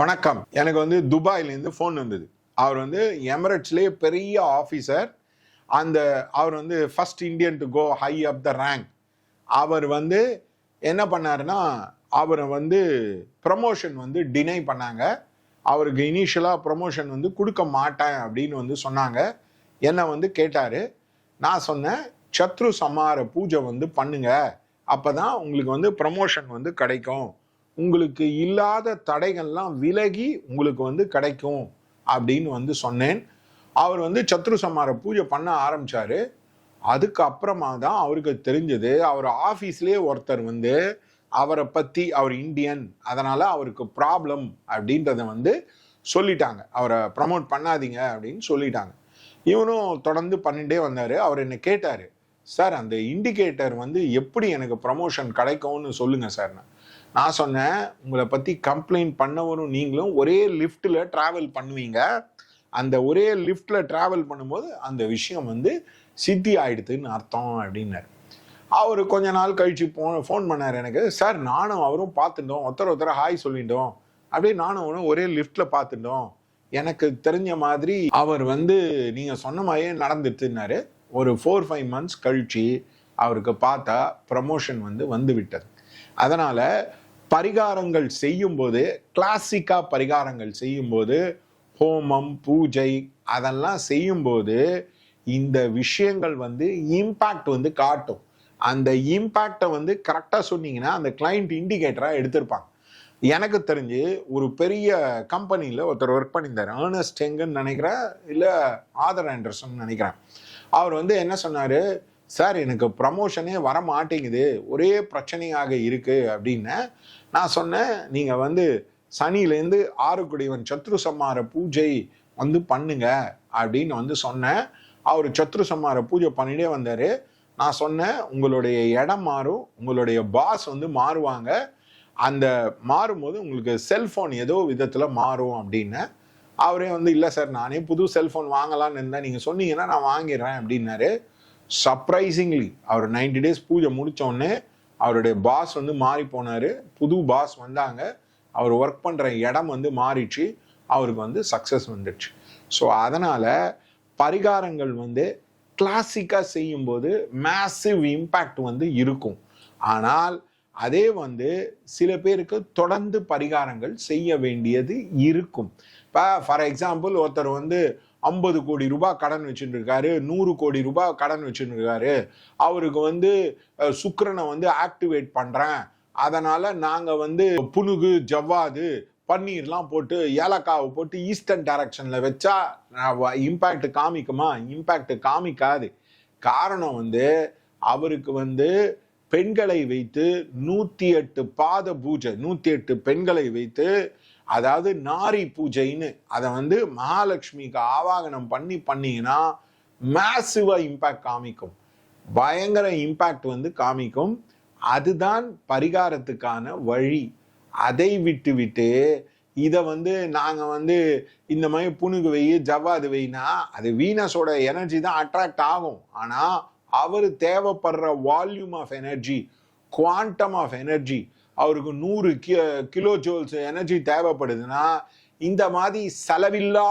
வணக்கம். எனக்கு வந்து துபாயிலேருந்து ஃபோன் வந்தது. அவர் வந்து எமிரேட்ஸ்லேயே பெரிய ஆஃபீஸர் அந்த அவர் வந்து first Indian to go high up the rank அவர் வந்து என்ன பண்ணாருன்னா அவரை வந்து ப்ரமோஷன் வந்து டினை பண்ணாங்க. அவருக்கு இனிஷியலாக ப்ரமோஷன் வந்து கொடுக்க மாட்டேன் அப்படின்னு வந்து சொன்னாங்க. என்னை வந்து கேட்டார் நான் சொன்னேன் சத்ரு சமார பூஜை வந்து பண்ணுங்க. அப்பதான் உங்களுக்கு வந்து ப்ரமோஷன் வந்து கிடைக்கும். உங்களுக்கு இல்லாத தடைகள்லாம் விலகி உங்களுக்கு வந்து கிடைக்கும் அப்படின்னு வந்து சொன்னேன். அவர் வந்து சத்ரு சமார பூஜை பண்ண ஆரம்பிச்சாரு. அதுக்கப்புறமா தான் அவருக்கு தெரிஞ்சது அவர் ஆஃபீஸ்லேயே ஒருத்தர் வந்து அவரை பற்றி அவர் இந்தியன் அதனால் அவருக்கு ப்ராப்ளம் அப்படின்றத வந்து சொல்லிட்டாங்க. அவரை ப்ரமோட் பண்ணாதீங்க அப்படின்னு சொல்லிட்டாங்க. இவனும் தொடர்ந்து பண்ணிட்டே வந்தார். அவர் என்னை கேட்டார் சார் அந்த இண்டிகேட்டர் வந்து எப்படி எனக்கு ப்ரமோஷன் கிடைக்கும்னு சொல்லுங்கள் சார். நான் சொன்னேன் உங்களை பற்றி கம்ப்ளைண்ட் பண்ணவரும் நீங்களும் ஒரே லிஃப்ட்டில் ட்ராவல் பண்ணுவீங்க. அந்த ஒரே லிஃப்ட்டில் ட்ராவல் பண்ணும்போது அந்த விஷயம் வந்து சித்தி ஆயிடுதுன்னு அர்த்தம் அப்படின்னாரு. அவர் கொஞ்ச நாள் கழித்து போ ஃபோன் பண்ணார் எனக்கு சார் நானும் அவரும் பார்த்துட்டோம் ஒருத்தர் ஒருத்தர் ஹாய் சொல்லிட்டோம். அப்படியே நானும் அவரும் ஒரே லிஃப்ட்டில் பார்த்துட்டோம். எனக்கு தெரிஞ்ச மாதிரி அவர் வந்து நீங்கள் சொன்ன மாதிரியே நடந்துட்டுனாரு ஒரு ஃபோர் ஃபைவ் மந்த்ஸ் கழிச்சு அவருக்கு பார்த்தா ப்ரமோஷன் வந்து வந்து விட்டது. அதனால் பரிகாரங்கள் செய்யும்போது கிளாசிக்காக பரிகாரங்கள் செய்யும்போது ஹோமம் பூஜை அதெல்லாம் செய்யும்போது இந்த விஷயங்கள் வந்து இம்பேக்ட் வந்து காட்டும். அந்த இம்பேக்டை வந்து கரெக்டாக சொன்னீங்கன்னா அந்த கிளைண்ட் இண்டிகேட்டராக எடுத்திருப்பாங்க. எனக்கு தெரிஞ்சு ஒரு பெரிய கம்பெனியில் ஒருத்தர் ஒர்க் பண்ணியிருந்தார். ஏர்னஸ்ட் எங்கன்னு நினைக்கிறேன் இல்லை ஆதர் ஆண்டர்சன் நினைக்கிறேன். அவர் வந்து என்ன சொன்னார்? சார் எனக்கு ப்ரமோஷனே வர மாட்டேங்குது ஒரே பிரச்சனையாக இருக்குது அப்படின்னு நான் சொன்னேன் நீங்கள் வந்து சனியிலேருந்து ஆறுக்குடியவன் சத்ரு சம்மார பூஜை வந்து பண்ணுங்க அப்படின்னு வந்து சொன்னேன். அவர் சத்ரு சம்மார பூஜை பண்ணிட்டே வந்தார். நான் சொன்னேன் உங்களுடைய இடம் மாறும் உங்களுடைய பாஸ் வந்து மாறுவாங்க. அந்த மாறும்போது உங்களுக்கு செல்ஃபோன் ஏதோ விதத்தில் மாறும் அப்படின்னு அவரே வந்து இல்லை சார் நானே புது செல்ஃபோன் வாங்கலாம்னு இருந்தேன். நீங்கள் சொன்னீங்கன்னா நான் வாங்கிடுறேன் அப்படின்னாரு. சர்ப்ரைசிங்லி அவர் நைன்டி டேஸ் பூஜை முடித்தோடனே அவருடைய பாஸ் வந்து மாறி போனார். புது பாஸ் வந்தாங்க. அவர் ஒர்க் பண்ணுற இடம் வந்து மாறிச்சு அவருக்கு வந்து சக்ஸஸ் வந்துடுச்சு. ஸோ அதனால் பரிகாரங்கள் வந்து கிளாசிக்காக செய்யும்போது மேசிவ் இம்பேக்ட் வந்து இருக்கும். ஆனால் அதே வந்து சில பேருக்கு தொடர்ந்து பரிகாரங்கள் செய்ய வேண்டியது இருக்கும். இப்போ ஃபார் எக்ஸாம்பிள் ஒருத்தர் வந்து ஐம்பது கோடி ரூபாய் கடன் வச்சுட்டு இருக்காரு நூறு கோடி ரூபாய் கடன் வச்சுட்டு இருக்காரு அவருக்கு வந்து சுக்கரனை வந்து ஆக்டிவேட் பண்ணுறேன் அதனால் நாங்கள் வந்து புனுகு ஜவ்வாது பன்னீர்லாம் போட்டு ஏலக்காவை போட்டு ஈஸ்டர்ன் டைரக்ஷனில் வச்சா இம்பேக்ட் காமிக்குமா? இம்பேக்ட் காமிக்காது. காரணம் வந்து அவருக்கு வந்து பெண்களை வைத்து நூற்றி எட்டு பாத பூஜை நூற்றி எட்டு பெண்களை வைத்து அதாவது நாரி பூஜைன்னு அதை வந்து மகாலட்சுமிக்கு ஆவாகனம் பண்ணி பண்ணீங்கன்னா மேசிவாக இம்பேக்ட் காமிக்கும். பயங்கர இம்பேக்ட் வந்து காமிக்கும். அதுதான் பரிகாரத்துக்கான வழி. அதை விட்டு விட்டு இதை வந்து நாங்கள் வந்து இந்த மாதிரி புணுகு வை ஜவ்வாது வைனா அது வீனஸோட எனர்ஜி தான் அட்ராக்ட் ஆகும். ஆனால் அவர் தேவைப்படுற volume of energy quantum of energy அவருக்கு நூறு கி கிலோ ஜோல்ஸ் எனர்ஜி தேவைப்படுதுன்னா இந்த மாதிரி செலவில்லா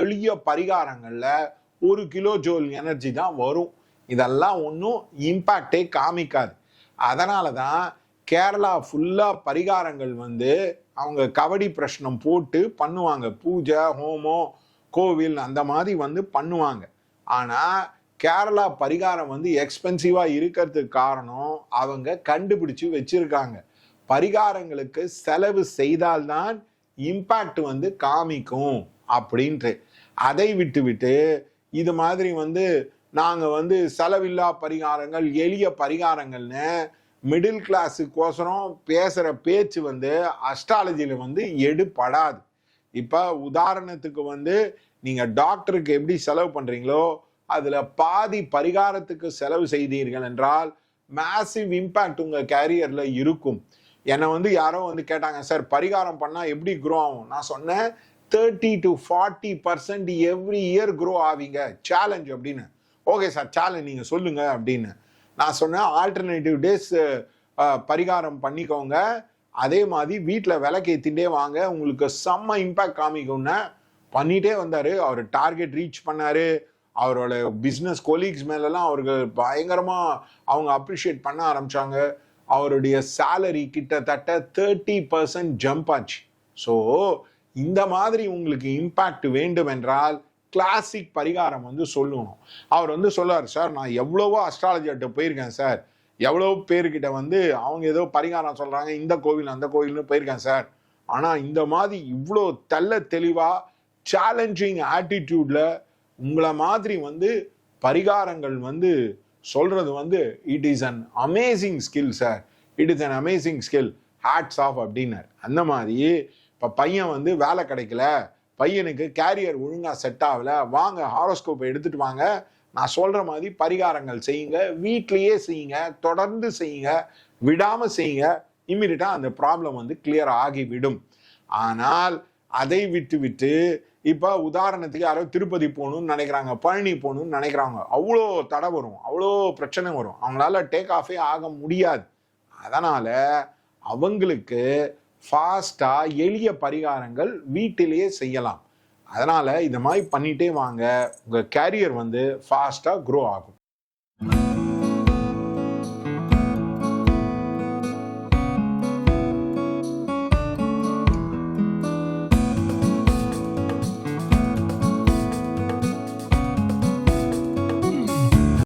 எளிய பரிகாரங்களில் ஒரு கிலோ ஜோல் எனர்ஜி தான் வரும். இதெல்லாம் ஒன்றும் இம்பேக்டே காமிக்காது. அதனால தான் கேரளா ஃபுல்லாக பரிகாரங்கள் வந்து அவங்க கபடி பிரஷ்னம் போட்டு பண்ணுவாங்க. பூஜை ஹோமம் கோவில் அந்த மாதிரி வந்து பண்ணுவாங்க. ஆனால் கேரளா பரிகாரம் வந்து எக்ஸ்பென்சிவாக இருக்கிறதுக்கு காரணம் அவங்க கண்டுபிடிச்சு வச்சுருக்காங்க. பரிகாரங்களுக்கு செலவு செய்தால்தான் இம்பேக்ட் வந்து காமிக்கும் அப்படின்ட்டு. அதை விட்டுவிட்டு இது மாதிரி வந்து நாங்கள் வந்து செலவில்லா பரிகாரங்கள் எளிய பரிகாரங்கள்னு மிடில் கிளாஸுக்கோசரம் பேசுகிற பேச்சு வந்து அஸ்ட்ராலஜியில் வந்து எடுபடாது. இப்போ உதாரணத்துக்கு வந்து நீங்கள் டாக்டருக்கு எப்படி செலவு பண்ணுறீங்களோ அதில் பாதி பரிகாரத்துக்கு செலவு செய்தீர்கள் என்றால் மேசிவ் இம்பேக்ட் உங்கள் கேரியரில் இருக்கும். என்னை வந்து யாரோ வந்து கேட்டாங்க சார் பரிகாரம் பண்ணால் எப்படி க்ரோ ஆகும்? நான் சொன்னேன் thirty to forty percent every year grow ஆவீங்க. சேலஞ்ச் அப்படின்னு. ஓகே சார் சேலஞ்ச் நீங்கள் சொல்லுங்க அப்படின்னு. நான் சொன்னேன் ஆல்டர்னேட்டிவ் டேஸ் பரிகாரம் பண்ணிக்கோங்க. அதே மாதிரி வீட்டில் விளக்கேத்திட்டே வாங்க. உங்களுக்கு செம்ம இம்பாக்ட் காமிக்கும்னா. பண்ணிகிட்டே வந்தார். அவர் டார்கெட் ரீச் பண்ணாரு. அவரோட பிஸ்னஸ் கொலீக்ஸ் மேலெல்லாம் அவருக்கு பயங்கரமாக அவங்க அப்ரிஷியேட் பண்ண ஆரம்பித்தாங்க அவருடைய சேலரி கிட்டத்தட்ட தேர்ட்டி பர்சன்ட் ஜம்ப் ஆச்சு. ஸோ இந்த மாதிரி உங்களுக்கு இம்பேக்ட் வேண்டும் என்றால் கிளாசிக் பரிகாரம் வந்து சொல்லணும். அவர் வந்து சொல்லுவார் சார் நான் எவ்வளவோ அஸ்ட்ராலஜர்கிட்ட போயிருக்கேன் சார் எவ்வளோ பேர்கிட்ட வந்து அவங்க ஏதோ பரிகாரம் சொல்கிறாங்க இந்த கோவில் அந்த கோவில்னு போயிருக்கேன் சார் ஆனால் இந்த மாதிரி இவ்வளோ தெல்ல தெளிவாக சேலஞ்சிங் ஆட்டிடியூட்ல உங்களை மாதிரி வந்து பரிகாரங்கள் வந்து சொல்றது வந்து it is an amazing skill sir it is an amazing skill hats off அப்படின்னார். அந்த மாதிரி இப்போ பையன் வந்து வேலை கிடைக்கல. பையனுக்கு கேரியர் ஒழுங்காக செட் ஆகல. வாங்க ஹாரோஸ்கோப்பை எடுத்துட்டு வாங்க. நான் சொல்கிற மாதிரி பரிகாரங்கள் செய்யுங்க. வீட்லேயே செய்யுங்க. தொடர்ந்து செய்யுங்க. விடாமல் செய்யுங்க. இம்மிடியட்டாக அந்த ப்ராப்ளம் வந்து கிளியர் ஆகிவிடும். ஆனால் அதை விட்டு விட்டு இப்ப உதாரணத்துக்கு யாரோ திருப்பதி போகணும்னு நினைக்கிறாங்க பழனி போகணும்னு நினைக்கிறாங்க. அவ்வளோ தடை வரும் அவ்வளோ பிரச்சனை வரும். அவங்களால டேக் ஆஃபே ஆக முடியாது. அதனால அவங்களுக்கு ஃபாஸ்டா எளிய பரிகாரங்கள் வீட்டிலேயே செய்யலாம். அதனால இந்த மாதிரி பண்ணிட்டே வாங்க. உங்க கேரியர் வந்து ஃபாஸ்டா க்ரோ ஆகும்.